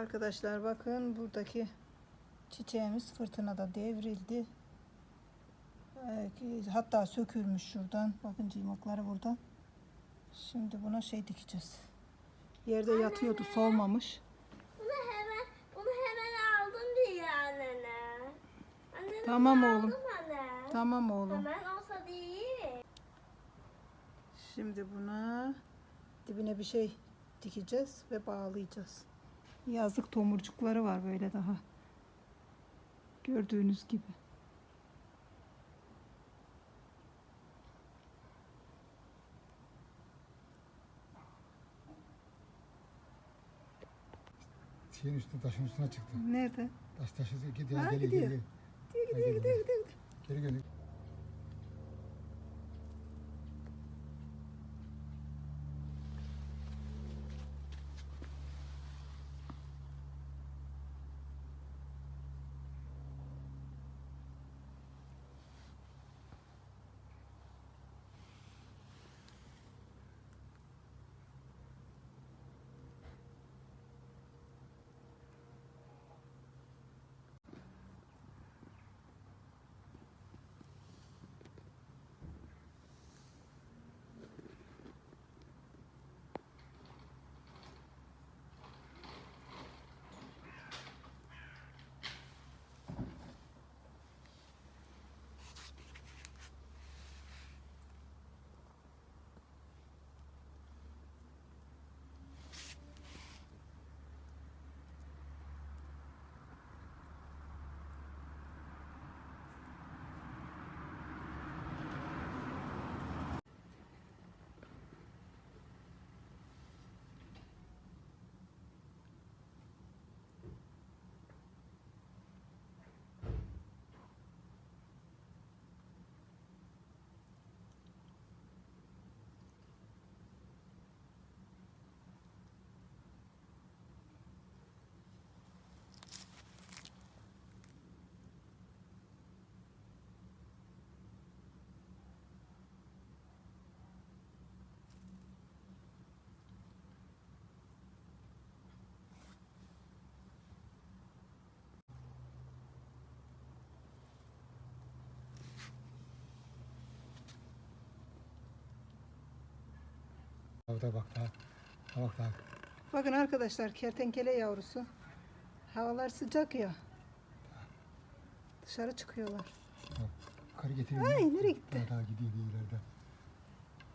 Arkadaşlar bakın buradaki çiçeğimiz fırtınada devrildi. Ee, Hatta sökülmüş şuradan. Bakın cımakları burada. Şimdi buna şey dikeceğiz. Yerde yatıyordu solmamış. Bunu hemen bunu hemen aldım diye annene. Annene Tamam oğlum. anne. Tamam oğlum. Hemen olsa değil. Şimdi buna dibine bir şey dikeceğiz ve bağlayacağız. Yazlık tomurcukları var böyle daha. Gördüğünüz gibi. Şeyin üstüne taşın üstüne çıktı. Nerede? Taş taşı gidiyor. Ha, geliyor, gidiyor. geliyor. Gidiyor gidiyor gidiyor gidiyor. Geri geliyor. Orada bak daha. Ha bak daha. Bakın arkadaşlar kertenkele yavrusu. Havalar sıcak ya. Dışarı çıkıyorlar. Bak, Yukarı. Ay, nereye gitti? Daha, daha gidiyor bir ileride.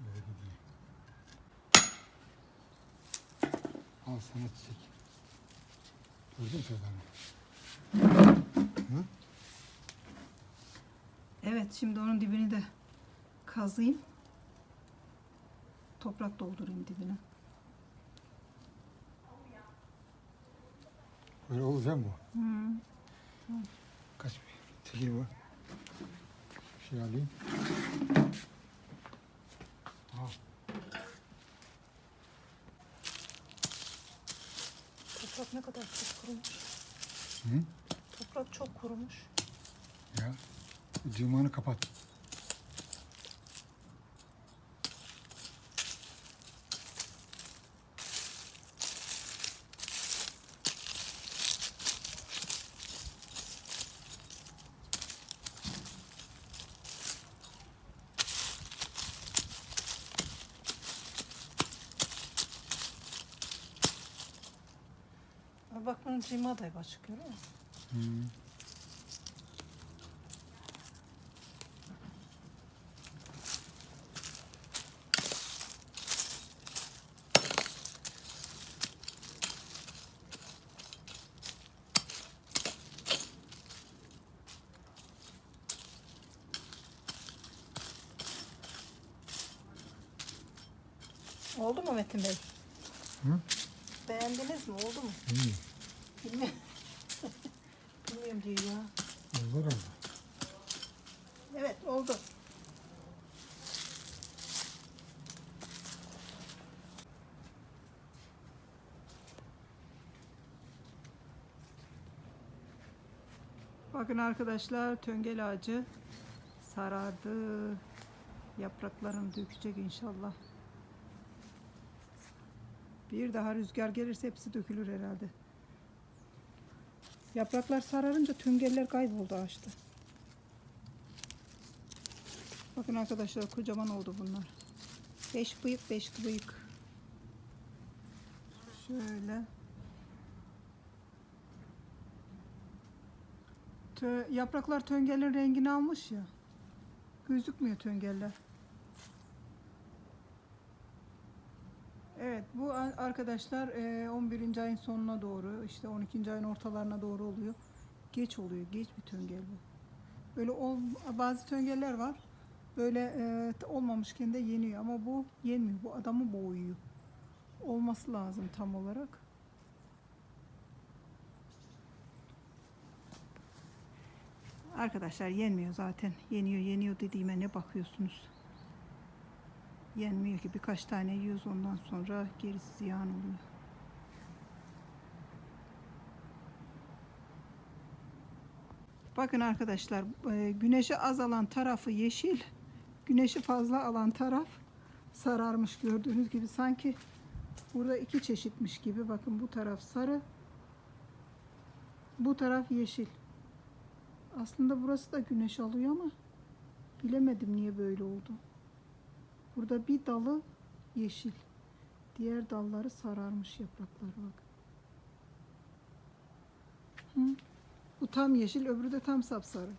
Böyle gidiyor. Al sana çiçek. Gördün mü? Hı? Evet şimdi onun dibini de kazıyım. Toprak doldurayım dibine. Böyle olacak mı bu? Hı. Kaç bir çekil bu. Şey alayım. Al. Toprak ne kadar çok kurumuş. Hı? Toprak çok kurumuş. Ya. Cımanı kapat. Aa, Bak bunun cima da açık görüyor musun? Hı. Oldu mu Metin Bey? Hı? Beğendiniz mi? Oldu mu? İyi. Bilmiyorum. Bilmiyorum diyor ya. Olur oldu. Evet oldu. Bakın arkadaşlar töngel ağacı sarardı. Yapraklarını dökecek inşallah. Bir daha rüzgar gelirse hepsi dökülür herhalde. Yapraklar sararınca tüngeller kayboldu ağaçta. Bakın arkadaşlar kocaman oldu bunlar. Beş bıyık beş bıyık. Şöyle. Tö- yapraklar töngelin rengini almış ya. Gözükmüyor töngeller. Evet bu arkadaşlar e, 11. ayın sonuna doğru işte 12. ayın ortalarına doğru oluyor. Geç oluyor. Geç bir töngel bu. Böyle ol, bazı töngeller var. Böyle e, olmamışken de yeniyor ama bu yenmiyor. Bu adamı boğuyor. Olması lazım tam olarak. Arkadaşlar yenmiyor zaten. Yeniyor yeniyor dediğime ne bakıyorsunuz? Yenmiyor ki birkaç tane yiyoruz ondan sonra gerisi ziyan oluyor. Bakın arkadaşlar e, güneşi az alan tarafı yeşil, güneşi fazla alan taraf sararmış gördüğünüz gibi sanki burada iki çeşitmiş gibi bakın bu taraf sarı, bu taraf yeşil. Aslında burası da güneş alıyor ama bilemedim niye böyle oldu. Burada bir dalı yeşil. Diğer dalları sararmış yaprakları bak. Hı? Bu tam yeşil, öbürü de tam sapsarı.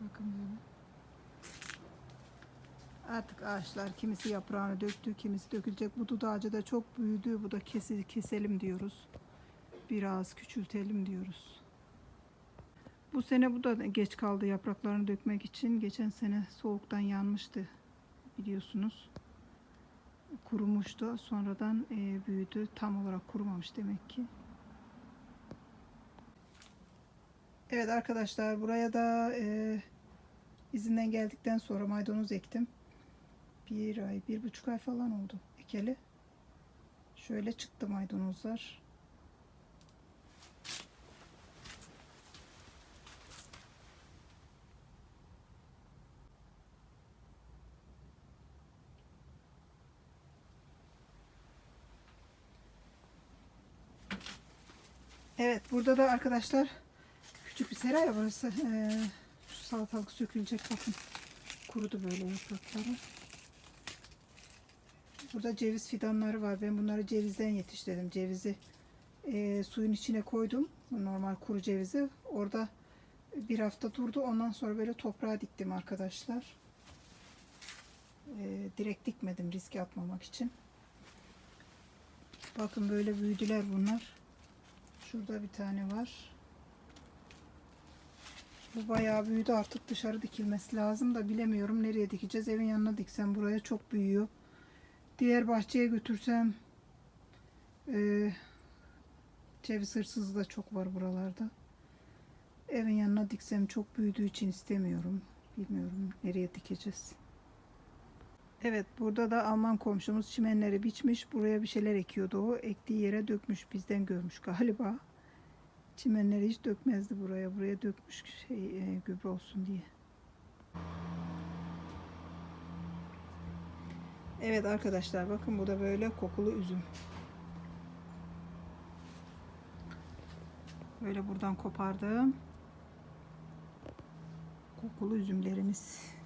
Bakın böyle. Artık ağaçlar kimisi yaprağını döktü, kimisi dökülecek. Bu dut ağacı da çok büyüdü. Bu da kesi, keselim diyoruz. Biraz küçültelim diyoruz. Bu sene bu da geç kaldı yapraklarını dökmek için. Geçen sene soğuktan yanmıştı biliyorsunuz. Kurumuştu. Sonradan e, büyüdü. Tam olarak kurumamış demek ki. Evet arkadaşlar buraya da e, izinden geldikten sonra maydanoz ektim. Bir ay, bir buçuk ay falan oldu ekeli. Şöyle çıktı maydanozlar. Evet burada da arkadaşlar küçük bir sera burası. Ee, şu salatalık sökülecek bakın. Kurudu böyle yaprakları. Burada ceviz fidanları var. Ben bunları cevizden yetiştirdim. Cevizi e, suyun içine koydum. Normal kuru cevizi. Orada bir hafta durdu. Ondan sonra böyle toprağa diktim arkadaşlar. E, direkt dikmedim riske atmamak için. Bakın böyle büyüdüler bunlar. Şurada bir tane var. Bu bayağı büyüdü artık dışarı dikilmesi lazım da bilemiyorum nereye dikeceğiz. Evin yanına diksem buraya çok büyüyor. Diğer bahçeye götürsem e, ceviz hırsızı da çok var buralarda. Evin yanına diksem çok büyüdüğü için istemiyorum. Bilmiyorum nereye dikeceğiz. Evet burada da Alman komşumuz çimenleri biçmiş. Buraya bir şeyler ekiyordu o. Ektiği yere dökmüş. Bizden görmüş galiba. Çimenleri hiç dökmezdi buraya. Buraya dökmüş şey e, gübre olsun diye. Evet arkadaşlar bakın bu da böyle kokulu üzüm. Böyle buradan kopardım. Kokulu üzümlerimiz.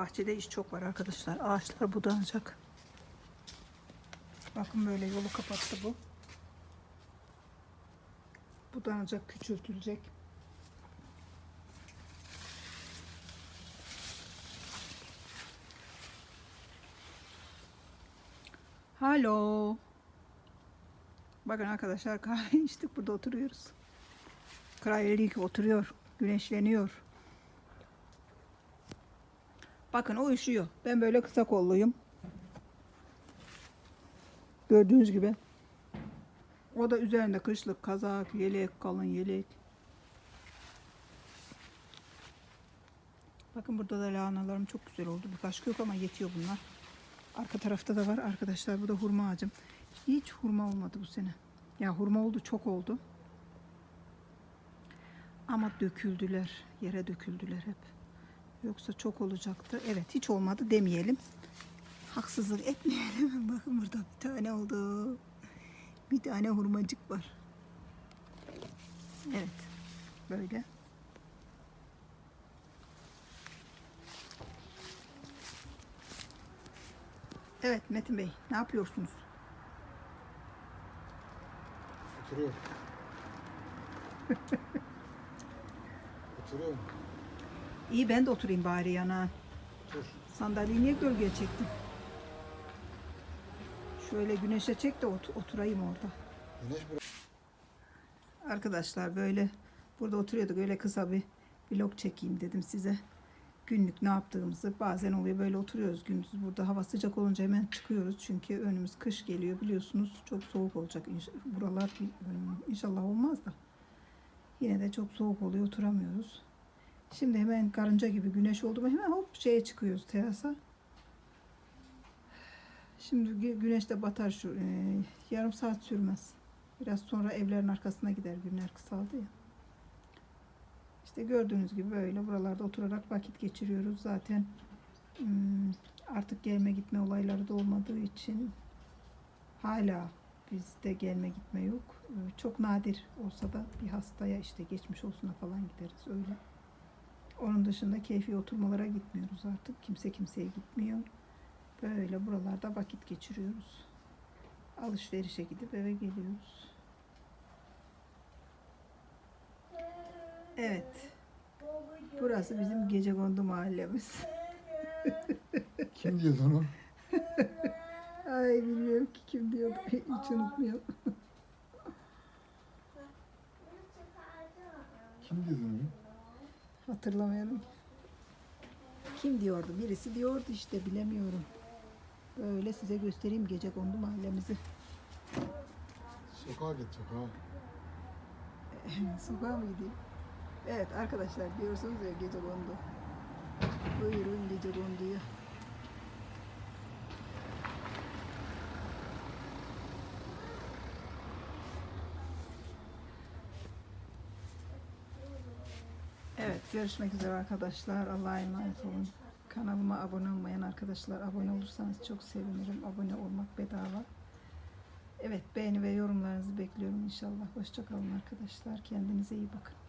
Bahçede iş çok var arkadaşlar. Ağaçlar budanacak. Bakın böyle yolu kapattı bu. Budanacak, küçültülecek. Halo. Bakın arkadaşlar kahve içtik burada oturuyoruz. Kraliçe oturuyor, güneşleniyor. Bakın o üşüyor. Ben böyle kısa kolluyum. Gördüğünüz gibi. O da üzerinde kışlık kazak, yelek, kalın yelek. Bakın burada da lahanalarım çok güzel oldu. Birkaç kök ama yetiyor bunlar. Arka tarafta da var arkadaşlar. Bu da hurma ağacım. Hiç hurma olmadı bu sene. Ya hurma oldu çok oldu. Ama döküldüler. Yere döküldüler hep. Yoksa çok olacaktı. Evet hiç olmadı demeyelim. Haksızlık etmeyelim. Bakın burada bir tane oldu. Bir tane hurmacık var. Evet. Böyle. Evet Metin Bey ne yapıyorsunuz? Oturuyor. Oturuyor. İyi ben de oturayım bari yana. Otur. Sandalyeyi niye gölgeye çektin? Şöyle güneşe çek de ot- oturayım orada. Güneş. Arkadaşlar böyle burada oturuyorduk öyle kısa bir vlog çekeyim dedim size. Günlük ne yaptığımızı bazen oluyor böyle oturuyoruz gündüz burada hava sıcak olunca hemen çıkıyoruz çünkü önümüz kış geliyor biliyorsunuz çok soğuk olacak buralar inşallah olmaz da yine de çok soğuk oluyor oturamıyoruz. Şimdi hemen karınca gibi güneş oldu mu hemen hop şeye çıkıyoruz terasa. Şimdi gü- güneş de batar şu e, yarım saat sürmez. Biraz sonra evlerin arkasına gider günler kısaldı ya. İşte gördüğünüz gibi böyle buralarda oturarak vakit geçiriyoruz. Zaten hmm, artık gelme gitme olayları da olmadığı için hala bizde gelme gitme yok. Ee, Çok nadir olsa da bir hastaya işte geçmiş olsuna falan gideriz öyle. Onun dışında keyfi oturmalara gitmiyoruz artık. Kimse kimseye gitmiyor. Böyle buralarda vakit geçiriyoruz. Alışverişe gidip eve geliyoruz. Evet. Burası bizim gecekondu mahallemiz. Kim diyordu onu? Ay bilmiyorum ki kim diyordu. Hiç unutmuyorum. Kim diyordu onu? Hatırlamıyorum. Kim diyordu? Birisi diyordu işte bilemiyorum. Böyle size göstereyim gecekondu mahallemizi. Sokağa git sokağa. Sokağa mı gideyim? Evet arkadaşlar diyorsunuz ya gecekondu. Buyurun gecekonduya. Evet görüşmek üzere arkadaşlar. Allah'a emanet olun. Kanalıma abone olmayan arkadaşlar abone olursanız çok sevinirim. Abone olmak bedava. Evet beğeni ve yorumlarınızı bekliyorum inşallah. Hoşçakalın arkadaşlar. Kendinize iyi bakın.